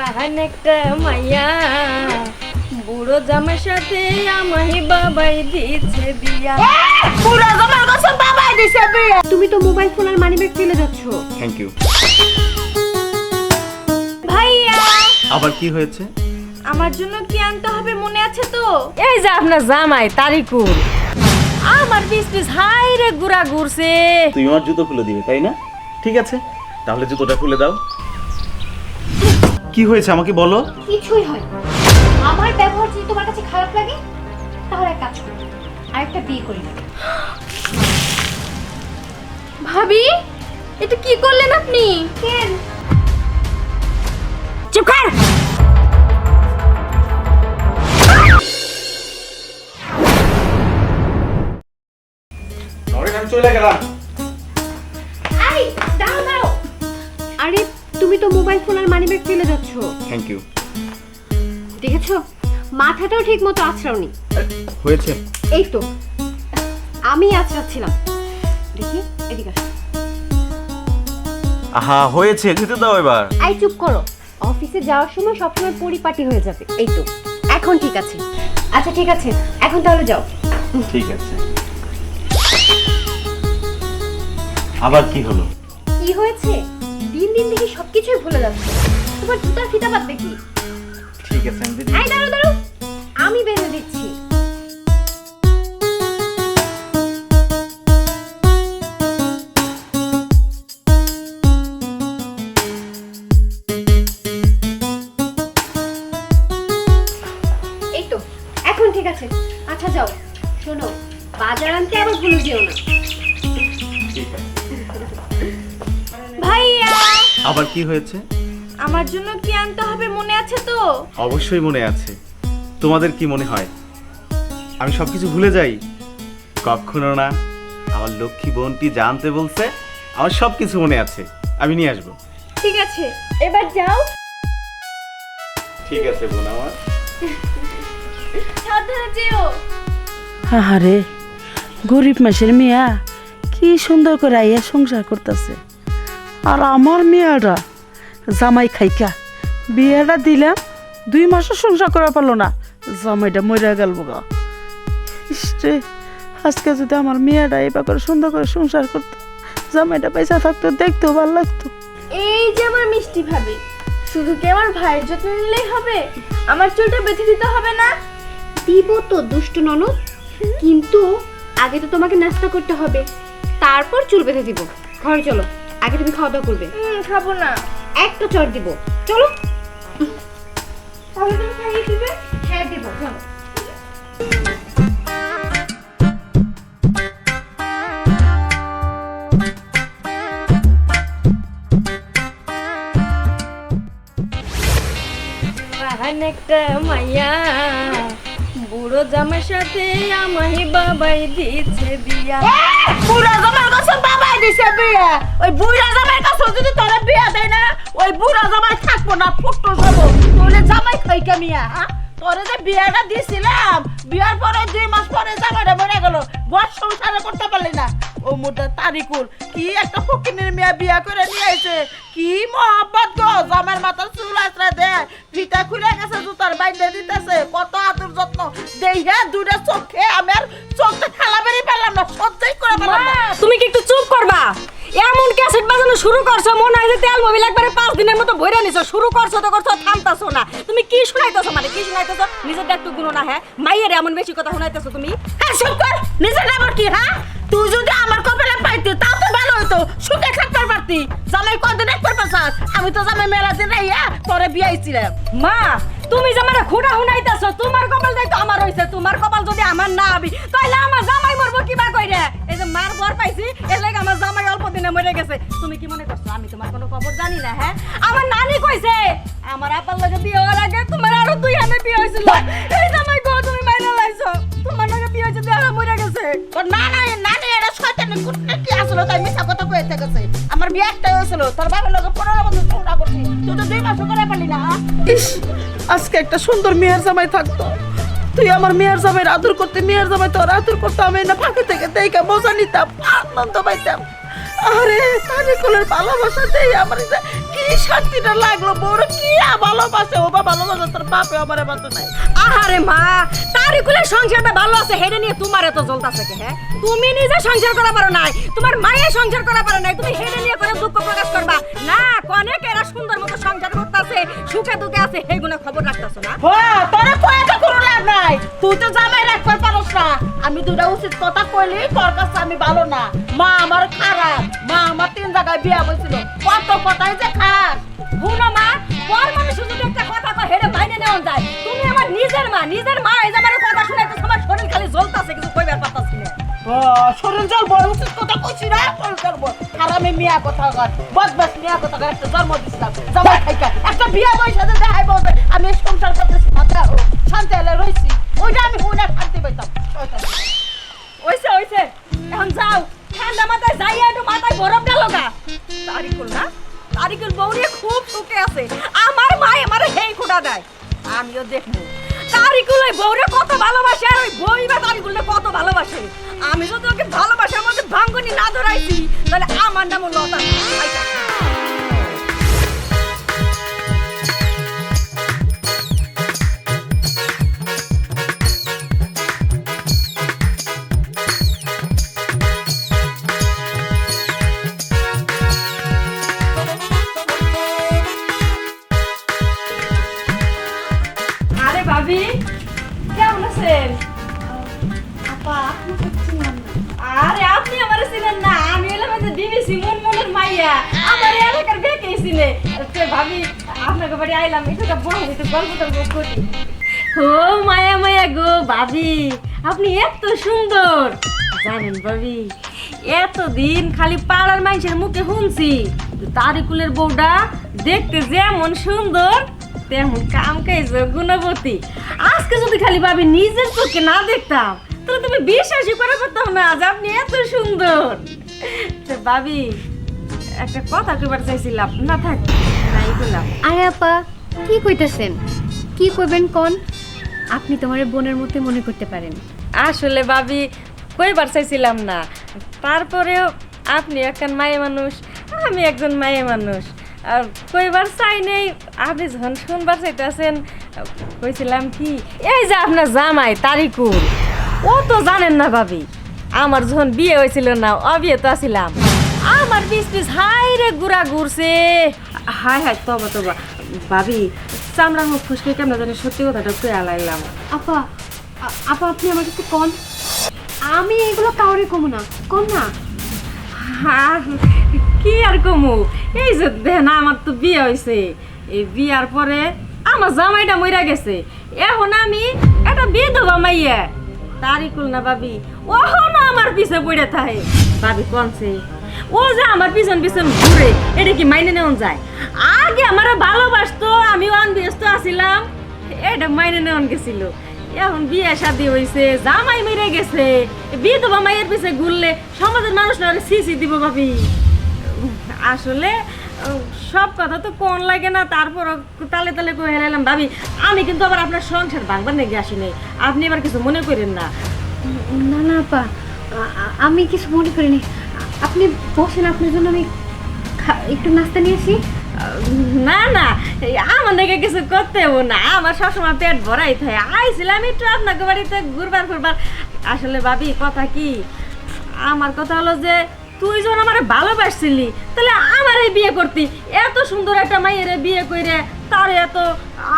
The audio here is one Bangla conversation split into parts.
বাহান একটা মাইয়া। বুড়ো জামার সাথে আমাহি বাবাই দিচ্ছে বিয়া। পুরো জমার কাছে বাবাই দিছে বিয়ে। তুমি তো মোবাইল ফোন আর মানিব্যাগ ফেলে যাচ্ছ। থ্যাংক ইউ ভাইয়া। আবার কি হয়েছে? আমার জন্য কি আনতে হবে মনে আছে তো? এই যে আপনার জামাই তারিকুল। আমার পিস পিস হাই রে গুড়া ঘুরছে। তুমি আমার জুতো খুলে দিবে তাই না? ঠিক আছে তাহলে জুতোটা খুলে দাও। কি হয়েছে আমাকে বলো? কিছুই হয় না। আমার ব্যবহার যদি তোমার কাছে খারাপ লাগে তাহলে এক কাজ করো আরেকটা বিয়ে করি না ভাবি এটা কি করলেন আপনি? কেন? চুপ কর! আমি চলে গেলাম। তুমি তো মোবাইল ফোন আর মানিব্যাগ ফেলে যাচ্ছ। থ্যাংক ইউ দেখেছ? মাথাটাও ঠিক মতো আছড়াওনি। হয়েছে। এই তো। আমি আছড়াচ্ছিলাম। দেখি এদিকে আসো। আহা হয়েছে যেতে দাও এবার। আই চুপ করো। অফিসে যাওয়ার সময় সবসময় পরিপাটি হয়ে যাবে। এই তো। এখন ঠিক আছে। আচ্ছা ঠিক আছে। এখন তাহলে যাও। ঠিক আছে। আবার কি হলো? কি হয়েছে? দিন দিন দেখি সবকিছুই ভুলে যাচ্ছে। তোমার জুতার ফিতা বাদ দেখি ঠিক আছে আমি দিদি দাঁড়ো দাঁড়ো আমি বেঁধে দিচ্ছি। এই তো এখন ঠিক আছে। আচ্ছা যাও। শোনো বাজার আনতে আবার ভুলে যেও না। ঠিক আছে। ভাইয়া আবার কি হয়েছে? আমার জন্য কি আনতে হবে মনে আছে তো? অবশ্যই মনে আছে। তোমাদের কি মনে হয়? আমি সবকিছু ভুলে যাই। কখনো না আমার লক্ষ্মী বোনটি জানতে বলছে আমার সব কিছু মনে আছে। আমি নিয়ে আসব। ঠিক আছে এবার যাও। ঠিক আছে বোন আমার। সাবধানে যেও। আহারে গরিব মাসের মেয়া কি সুন্দর করে আইয়া সংসার করতেছে। আর আমার মেয়েটা জামাই খাইকা বিয়েটা দিলাম দুই মাসও সংসার করা পারল না। জামাইটা মরে গেল গা। ইসরে আজকে যদি আমার মেয়েরা এবার করে সুন্দর করে সংসার করতো জামাইটা পয়সা থাকতো দেখতেও ভালো লাগতো। এই যে আমার মিষ্টি ভাবি শুধু কি আমার ভাইয়ের যত্ন নিলেই হবে? আমার চুলটা বেঁধে দিতে হবে না? দিব তো দুষ্ট ননদ। কিন্তু আগে তো তোমাকে নাস্তা করতে হবে। তারপর চুল বেঁধে দিব। ঘরে চলো। আগে তুমি খাওয়া দাওয়া করবে। হুম খাব না। একটা চট দিব। চলো। তাহলে তুমি খাইয়ে দিবে? হ্যাঁ দিব চলো। একটা মাইয়া। বুড়ো জামার সাথে আমাহি বাবাই দিছে বিয়া। পুরো জামার কাছে বাবাই দিছে বিয়া। ওই বুড়া জামাই কাছে যদি তোরা বিয়া দেয় না, ওই বুড়া জামাই থাকব না ফুটো সব। তোরে জামাই খাই কামিয়া তোরে যে বিয়াটা দিছিলাম, বিয়ার পরে দুই মাস পরে জামাইটা মরে গেল। বর সংসারে করতে পারলি না। ও মোটা তারিকুল, কি একটা ফকিনের মেয়ে বিয়া করে নিয়ে আইছে? কি মহব্বত গো, জামার মাথার চুল আশ্রয় দে। ফিতা খুলে গেছে, জুতার বাইন্দে দিতেছে। কত আদর যত্ন। দেহে হ্যাঁ চোখে আমার চোখটা খালা বেরিয়ে পেলাম না, সহ্যই করে পেলাম তুমি কি একটু চুপ করবা? এমন ক্যাসেট বাজানো শুরু করছ, মনে হয় যে তেল মোবিল একবারে পাঁচ দিনের মতো ভরে নিছো। শুরু করছ তো করছ, থামতাছো না। তুমি কি শুনাইতেছো মানে? কি শুনাইতেছো? নিজেরটা একটু গুণ না হ্যাঁ? মাইয়ের এমন বেশি কথা শুনাইতেছো তুমি? হ্যাঁ চুপ কর। নিজের আবার কি হ্যাঁ? তুই যদি আমার কপালে পাইতি, তাও তো ভালো হতো সুখে থাকতে পারতি। জামাই কদিন একবার পাশাস আমি তো জামাই মেলা দিন রাইয়া তোরে বিয়াইছিলাম। মা তুমি যে মানে খুঁড়া শুনাইতেছ, তোমার কপাল দেখতো আমার হইছে, তোমার কপাল যদি আমার না আবি তাইলে আমার জামাই মরবো কিবা কইরে? এই যে মার বর পাইছি, এর লাগে আমার জামাই অল্প দিনে মরে গেছে। তুমি কি মনে করছ, আমি তোমার কোনো খবর জানি না হ্যাঁ? আমার নানি কইছে, আমার আপার লাগে বিয়ে হওয়ার আগে তোমার আরও দুই হাতে বিয়ে হয়েছিল। এই জামাই গো, তুমি মাইনা লাইছো। তোমার বিয়ে হয়েছে মরে গেছে। তোর না না না না এটা শয়তানি কি আসলো? তাই মিছা কথা কয়ে গেছে আমার বিয়ে একটা হয়েছিল তোর বাবার লগে পনেরো বছর ঝগড়া করছি। তুই তো দুই মাস করে পারলি না? ইস আজকে একটা সুন্দর মেয়ের জামাই থাকতো। তুই আমার মেয়ের জামাই আদর করতে মেয়ের জামাই তোর আদর করতে আমি না ফাঁকে থেকে দেখে মজা নিতাম আনন্দ পাইতাম। আরে তারিকুলের ভালোবাসাতেই আমার যে কি শান্তিটা লাগল বড় কি ভালোবাসে? ও বা ভালোবাসে তোর বাপে আমার বাতো নাই। আহারে মা তারিকুলের সংসারটা ভালো আছে হেডে নিয়ে তোমার এত জ্বলতাছে কে হ্যাঁ? তুমি নিজে সংসার করা পারো নাই তোমার মায়ের সংসার করা পারো নাই তুমি হেডে নিয়ে করে দুঃখ প্রকাশ করবা? না অনেক এরা সুন্দর মতো সংসার করতেছে সুখে দুঃখে আছে এইগুলো খবর রাখতেছো না? হ্যাঁ তোরে তো কোনো লাভ নাই। তুই তো জামাই রাখতে পারস না। আমি দুটা উচিত কথা কইলি তোর কাছে আমি ভালো না। মা আমার খারাপ। মা, আমার তিন জায়গায় বিয়া বলছিল কত কথাই যে খাস। ভুলো মা বর মানুষ যদি একটা কথা কয় হেডে মাইনে নেওয়া যায়। তুমি আমার নিজের মা নিজের মা, এই যে আমার কথা শুনে তো আমার শরীর খালি জ্বলতাছে, কিছু কইবার পারতাছি না। শরীর জল বড়, উচিত কথা কইছি না, শরীর জল বড়। হারামে মিয়া কথা কর বদমাস মিয়া কথা কর একটা জন্ম দিছিলাম, জামাই খাইকা। একটা বিয়া বয়সে যে দেখাই বলবে আমি সংসার করতেছি মাথা শান্তি এলে রইছি। ওইটা আমি হুইনা শান্তি পাইতাম। সুখে আছে। আমার মা আমার হেই খোটা দেয়। আমিও দেখব। তারিকুল ওই বউরে কত ভালোবাসে আর ওই বই বা তারিকুলকে কত ভালোবাসে। আমি যদি ওকে ভালোবাসার মধ্যে ভাঙ্গনি না ধরাইছি, তাহলে আমার নাম লতা। এলাকার তো ভাবি, আপনাকে বাড়ি আইলাম একটু বড় একটু গল্প টল্প করি। ও মায়া মায়া গো ভাবি, আপনি এত সুন্দর। জানেন ভাবি, এতদিন খালি পাড়ার মানুষের মুখে শুনছি তারিকুলের বউটা দেখতে যেমন সুন্দর, তেমন কাম কাজ গুণবতী। আজকে যদি খালি ভাবি নিজের চোখে না দেখতাম, তাহলে তুমি বিশ্বাসই করে করতাম না যে আপনি এত সুন্দর। তো ভাবি একটা কথা কইবার চাইছিলাম। না থাক নাই বললাম আরে আপা কি কইতেছেন? কি কইবেন কোন? আপনি তোমার বোনের মতো মনে করতে পারেন। আসলে ভাবি কইবার চাইছিলাম না। তারপরেও আপনি একজন মায়ে মানুষ আমি একজন মায়ে মানুষ। আর কইবার চাই নেই আপনি যখন শুনবার চাইতেছেন কইছিলাম কি এই যে আপনার জামাই তারিকুল। ও তো জানেন না ভাবি আমার যখন বিয়ে হয়েছিল না অবিয়ে তো আছিলাম। আমার পিস পিস হাই রে গুড়া ঘুরছে। হাই হাই তবা তবা। ভাবি চামড়ার মুখ ফুসকে কেমন জানি সত্যি কথাটা কয়ে আলাইলাম। আপা আপা, আপনি আমার কাছে কোন? আমি এগুলো কাউরে কমু না কোন না। কি আর কমু? এই যে দেন, আমার তো বিয়ে হয়েছে এই বিয়ার পরে আমার জামাইটা মইরা গেছে। এখন আমি একটা বিধবা মাইয়া। তারিকুল না ভাবি, ওহনো আমার পিছে পড়ে থাকে ভাবি কনছে ও যে আমার পিছন পিছন ঘুরে, এটা কি মাইনে নেওয়া যায়? আগে আমার ভালোবাসতো আমি অনব্যস্ত আছিলাম, এটা মাইনে নেওয়ান গেছিল। এখন বিয়ে শাদি হয়েছে জামাই মেরে গেছে, বিধবা মায়ের পিছে ঘুরলে সমাজের মানুষ না সিসি দিব ভাবি। আসলে, সব কথা তো কোন লাগে না তারপর তালে তালে করে হেলাইলাম, ভাবি, আমি কিন্তু আবার আপনার সংসার ভাঙবার নাকি আসি নাই, আপনি এবার কিছু মনে করেন না। না না আ- আমি কিছু মনে করিনি। আপনি বসেন আপনার জন্য আমি একটু নাস্তা নিয়ে আসি। না না আমার নাকি কিছু করতে হব না। আমার সবসময় পেট ভরাই থাকে। আইছিলাম একটু আপনাকে বাড়িতে ঘুরবার ঘুরবার আসলে ভাবি কথা কি? আমার কথা হলো যে তুই যখন আমার ভালোবাসছিলি তাহলে আমারে বিয়ে করতি। এত সুন্দর একটা মাইয়েরে বিয়ে কইরে তার এত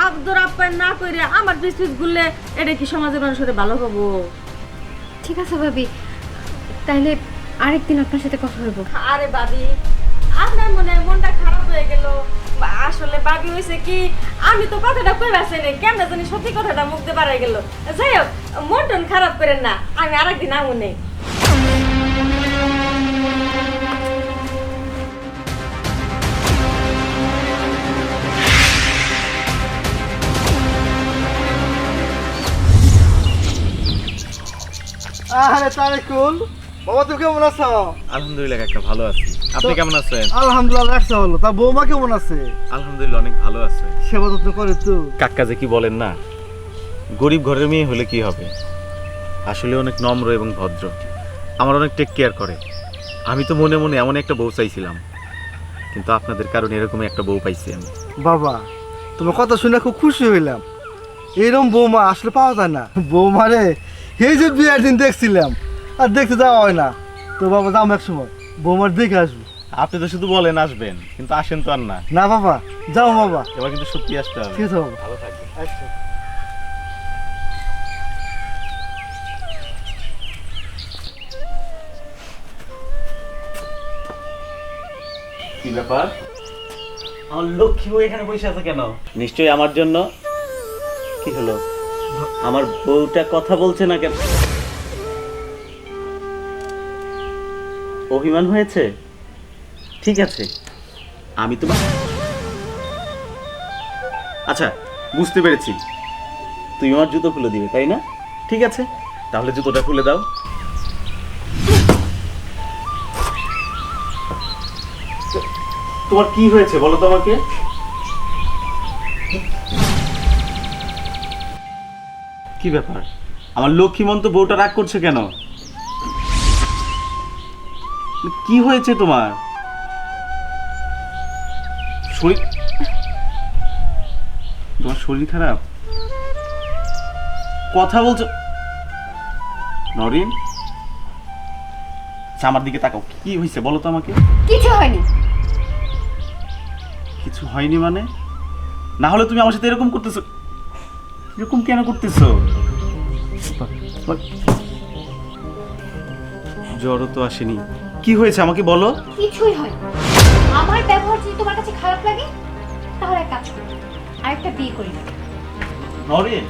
আদর আপ্যায়ন না কইরে আমার পিছ ঘুরলে এটা কি সমাজের মানুষের ভালো হব? ঠিক আছে ভাবি। তাহলে আরেকদিন আপনার সাথে কথা বলব আরে বাবি আপনার মনে হয় মনটা খারাপ হয়ে গেল। আসলে বাবি হয়েছে কি আমি তো কথাটা কই বাসে নেই কেমন জানি সত্যি কথাটা মুখ দিয়ে বাড়াই গেল। যাই হোক মন টন খারাপ করেন না আমি আরেকদিন আমু নেই। আরে তারিকুল বাবা তুমি কেমন আছো? আলহামদুলিল্লাহ কাকা ভালো আছি। আপনি কেমন আছেন? আলহামদুলিল্লাহ রাখছে হলো। তা বৌমা কেমন আছে? আলহামদুলিল্লাহ অনেক ভালো আছে। সেবা যত্ন করে তো। কাকা যে কি বলেন না গরিব ঘরের মেয়ে হলে কি হবে? আসলে অনেক নম্র এবং ভদ্র। আমার অনেক টেক কেয়ার করে। আমি তো মনে মনে এমন একটা বউ চাইছিলাম। কিন্তু আপনাদের কারণে এরকম একটা বউ পাইছি আমি। বাবা তোমার কথা শুনে খুব খুশি হইলাম। এরকম বৌমা আসলে পাওয়া যায় না। বৌমা রে এই যে বিয়ের দিন দেখছিলাম। আর দেখতে যাওয়া হয় না। তো বাবা যাও এক সময় বৌমার দেখে আসব। আপনি তো শুধু বলেন আসবেন কিন্তু আসেন তো আর না। না বাবা যাও বাবা। এবার কিন্তু সত্যি আসতে হবে। ঠিক আছে বাবা। ভালো থাকবেন। আচ্ছা। কি ব্যাপার? আমার লক্ষ্মী বউ এখানে বসে আছে কেন? নিশ্চয়ই আমার জন্য? কি হলো? আমার বউটা কথা বলছে না কেন? অভিমান হয়েছে? ঠিক আছে, আমি তোমার আচ্ছা বুঝতে পেরেছি। তুমি আমার জুতো খুলে দিবে, তাই না? ঠিক আছে, তাহলে জুতোটা খুলে দাও। তোমার কি হয়েছে, বলো তো আমাকে? কি ব্যাপার? আমার লক্ষ্মীমন্ত বউটা রাগ করছে কেন? কি হয়েছে তোমার? শরীর তোমার শরীর খারাপ? কথা বলছো নরিন? আমার দিকে তাকাও কি হয়েছে বলো তো আমাকে। কিছু হয়নি। কিছু হয়নি মানে? না হলে তুমি আমার সাথে এরকম করতেছো। এরকম কেন করতেছো? জ্বরও তো আসেনি। কি হয়েছে আমাকে বলো? কিছুই হয় আমার ব্যবহার যদি তোমার কাছে খারাপ লাগে তাহলে এক কাজ করো আরেকটা বিয়ে করি না নরেন।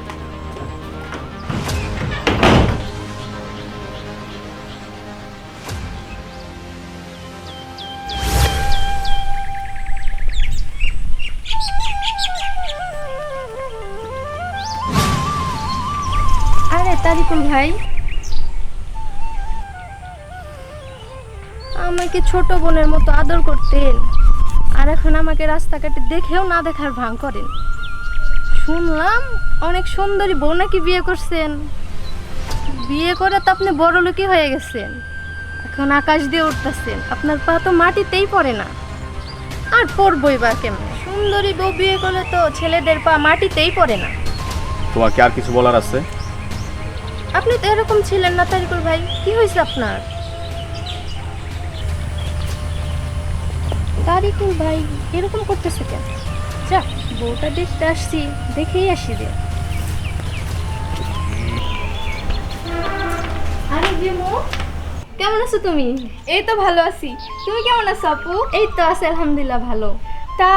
আরে তারিকুল ভাই আমাকে ছোট বোনের মতো আদর করতেন। আর এখন আমাকে রাস্তাঘাটে দেখেও না দেখার ভান করেন। শুনলাম অনেক সুন্দরী বউ নাকি বিয়ে করছেন। বিয়ে করে তো আপনি বড় লোকই হয়ে গেছেন। এখন আকাশ দিয়ে উঠতেছেন। আপনার পা তো মাটিতেই পড়ে না। আর পড়বই বা কেমন? সুন্দরী বউ বিয়ে করলে তো ছেলেদের পা মাটিতেই পড়ে না। তোমার কি আর কিছু বলার আছে? আপনি তো এরকম ছিলেন না তারিকুল ভাই। কি হয়েছে আপনার? তারিকুল ভাই এরকম করতেছে কেন? যাক বউটা দেখতে আসছি দেখেই আসি রে। আরে বিমু কেমন আছো তুমি? এই তো ভালো আছি। তুমি কেমন আছো আপু? এই তো আছে আলহামদুলিল্লাহ ভালো। তা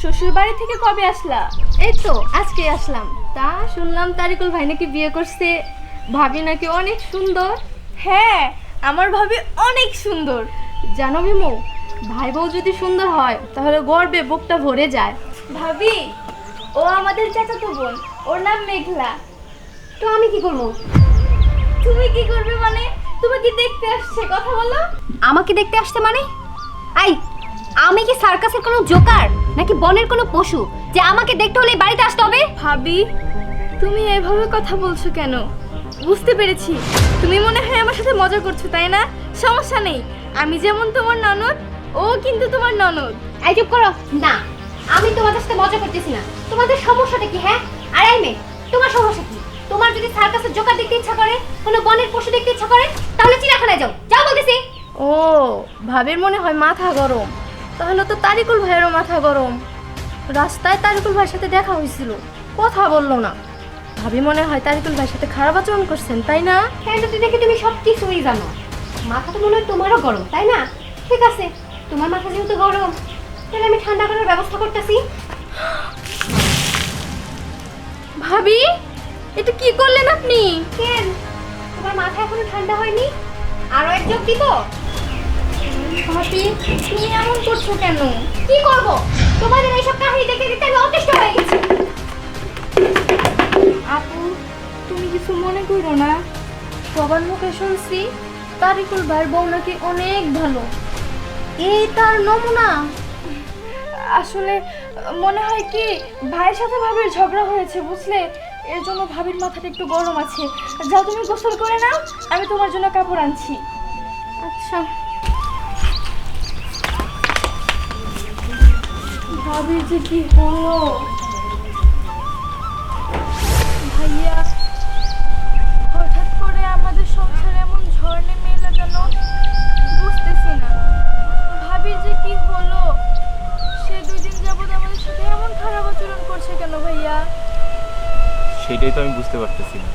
শ্বশুর বাড়ি থেকে কবে আসলা? এই তো আজকে আসলাম। তা শুনলাম তারিকুল ভাই নাকি বিয়ে করছে। ভাবি নাকি অনেক সুন্দর। হ্যাঁ আমার ভাবি অনেক সুন্দর। জানো বিমু ভাই বউ যদি সুন্দর হয় তাহলে গর্বে বুকটা ভরে যায়। ভাবি ও আমাদের চাচাতো বোন ওর নাম মেঘলা। তো আমি কি করব? তুমি কি করবে মানে? তোমাকে দেখতে আসছে কথা বলো। আমাকে দেখতে আসতে মানে? আই আমি কি সার্কাসের কোনো জোকার নাকি বনের কোনো পশু যে আমাকে দেখতে হলে বাড়িতে আসতে হবে? ভাবি তুমি এভাবে কথা বলছো কেন? বুঝতে পেরেছি। তুমি মনে হয় আমার সাথে মজা করছ তাই না? সমস্যা নেই। আমি যেমন তোমার ননদ ও কিন্তু তোমার ননদ। এই চুপ করো। না আমি তোমাদের সাথে মজা করতেছি না। তোমাদের সমস্যাটা কি হ্যাঁ? আর এই মেয়ে তোমার সমস্যা কি? তোমার যদি সার্কাসের জোকার দেখতে ইচ্ছা করে কোনো বনের পশু দেখতে ইচ্ছা করে তাহলে চিড়াখানায় যাও। যাও বলতেছি। ও ভাবির মনে হয় মাথা গরম। তাহলে তো তারিকুল ভাইয়েরও মাথা গরম। রাস্তায় তারিকুল ভাইয়ের সাথে দেখা হয়েছিল কথা বলল না। ভাবি মনে হয় তারিকুল ভাইয়ের সাথে খারাপ আচরণ করছেন তাই না? হ্যাঁ দেখে তুমি সব কিছুই জানো। মাথা তো মনে হয় তোমারও গরম তাই না? ঠিক আছে। তোমার মাথা যেহেতু গরম তাহলে আমি ঠান্ডা করার ব্যবস্থা করতেছি। ভাবি এটা কি করলেন আপনি? কেন? তোমার মাথা এখনও ঠান্ডা হয়নি? আরও এক যোগ দিব? ভাবি তুমি এমন করছ কেন? কি করব? তোমাদের এইসব কাহিনী দেখে দেখতে আমি অতিষ্ঠ হয়ে গেছি। আপু তুমি কিছু মনে করো না? সবার মুখে শুনছি তারিকুল ভাইয়ের বউ নাকি অনেক ভালো। এই তার নমুনা। আসলে মনে হয় কি ভাইয়ের সাথে ভাবির ঝগড়া হয়েছে বুঝলে? এর জন্য ভাবির মাথাটা একটু গরম আছে। যা তুমি গোসল করে নাও আমি তোমার জন্য কাপড় আনছি। আচ্ছা। ভাবির যে কি হলো? সেটাই তো আমি বুঝতে পারতেছি না।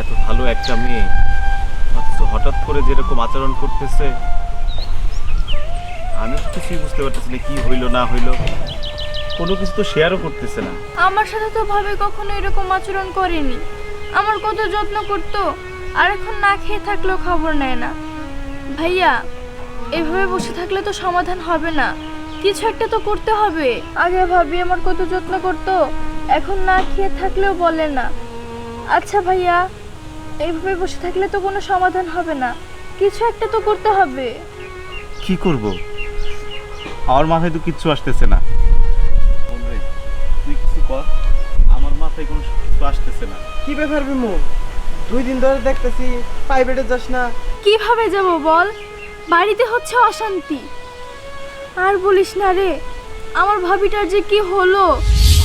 এত ভালো একটা মেয়ে, অথচ হঠাৎ করে যেরকম আচরণ করতেছে, আমি কিছুই বুঝতে পারতেছি না কি হইল, না হইল। কোনো কিছু তো শেয়ারও করতেছে না। আমার সাথে তো ভাবে কখনো এরকম আচরণ করেনি। আমার কত যত্ন করতো, আর এখন না খেয়ে থাকলেও খবর নেয় না। ভাইয়া, এভাবে বসে থাকলে তো সমাধান হবে না। কিছু একটা তো করতে হবে। আগে ভাবি আমার কত যত্ন করতো এখন না খেয়ে থাকলেও বলে না। আচ্ছা ভাইয়া এইভাবে বসে থাকলে তো কোনো সমাধান হবে না। কিছু একটা তো করতে হবে। কি করব? আমার মাথায় তো কিচ্ছু আসতেছে না। তুই কিছু কর। আমার মাথায় কোনো কিছু আসতেছে না। কি ব্যাপার বিমু? দুই দিন ধরে দেখতেছি প্রাইভেটে যাস না। কীভাবে যাব বল? বাড়িতে হচ্ছে অশান্তি। আর বলিস না রে আমার ভাবিটার যে কি হলো?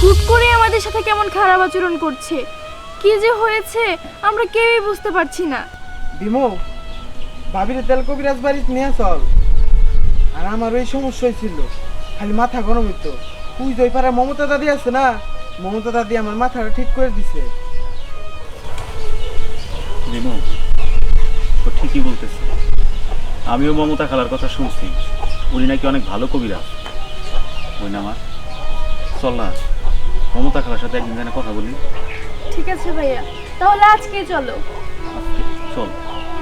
হুট করে আমাদের সাথে কেমন খারাপ আচরণ করছে? কি যে হয়েছে আমরা কেউই বুঝতে পারছি না। বিমু ভাবিরে তেল কবিরাজ বাড়ি নিয়ে চল। আর আমার ওই সমস্যা হয়েছিল খালি মাথা গরম হইতো। তুই তো ওই পাড়ায় মমতা দাদি আছে না মমতা দাদি আমার মাথাটা ঠিক করে দিছে। রিমু ও ঠিকই বলতেছে। আমিও মমতা খালার কথা শুনছি। উনি নাকি অনেক ভালো কবিরা ওই না আমার চল না। মমতা খালার সাথে একদিন যেন কথা বলি। ঠিক আছে ভাইয়া। তাহলে আজকে চলো। চল।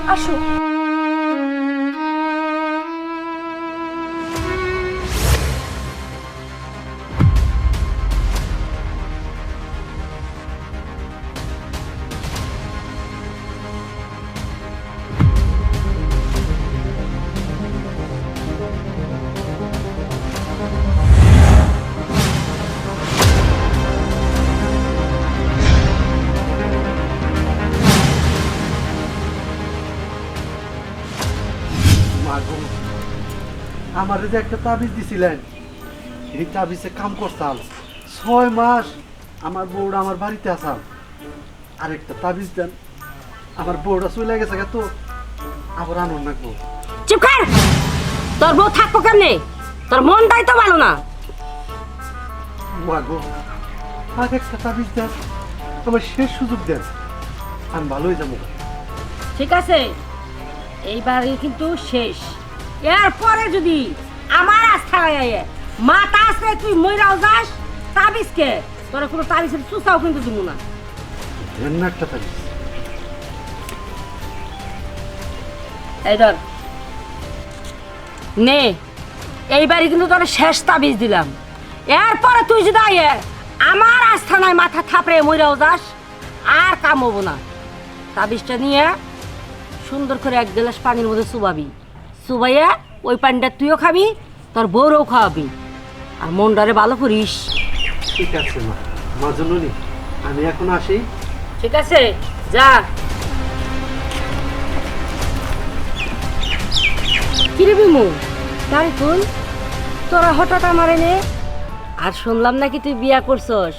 আসো। আমার যে একটা তাবিজ দিছিলেন এই তাবিজে কাম করতাম। ছয় মাস আমার বউরা আমার বাড়িতে আসাম। আরেকটা তাবিজ দেন আমার বউরা চলে গেছে তো আবার আনন্দ রাখব চুপ কর! তোর বউ থাকব কেমনে? তোর মনটাই তো ভালো না। মাগো আর একটা তাবিজ দেন আমার শেষ সুযোগ দেন আমি ভালোই যাব। ঠিক আছে এইবারে কিন্তু শেষ। এরপরে যদি আমার আস্থা লাগে মাথা আছে তুই মইরাও যাস তাবিজকে। তোরা কোনো তাবিজের চুষাও কিন্তু দিব না। একটা তাবিজ। এই ধর। নে এইবারে কিন্তু তোর শেষ তাবিজ দিলাম। এরপরে তুই যদি আয়ে আমার আস্থা নাই মাথা থাপড়ে মইরাও যাস আর কাম হব না। তাবিজটা নিয়ে সুন্দর করে এক গ্লাস পানির মধ্যে চুবাবি। চুবাইয়া ওই পানিটা তুইও খাবি তোর বউরও খাওয়াবি। আর মনটারে ভালো করিস। ঠিক আছে মা। মা জননী আমি এখন আসি। ঠিক আছে যা। কিরে বিমু তাই কোন তোরা হঠাৎ আমার এনে আর শুনলাম নাকি তুই বিয়া করছস।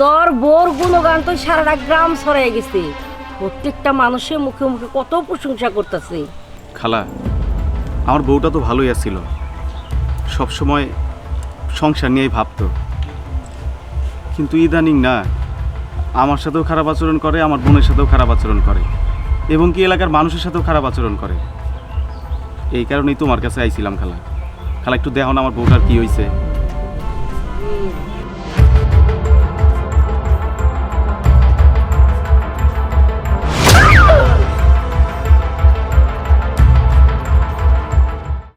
তোর বোর গুণগান তো সারাটা গ্রাম ছড়াই গেছে। প্রত্যেকটা মানুষের মুখে মুখে কত প্রশংসা করতেছে। খালা আমার বউটা তো ভালোই আছিল। সবসময় সংসার নিয়েই ভাবতো। কিন্তু ইদানিং না, আমার সাথেও খারাপ আচরণ করে, আমার বোনের সাথেও খারাপ আচরণ করে, এবং কি এলাকার মানুষের সাথেও খারাপ আচরণ করে। এই কারণেই তোমার কাছে আইছিলাম খালা। খালা, একটু দেখো না আমার বউটার কী হয়েছে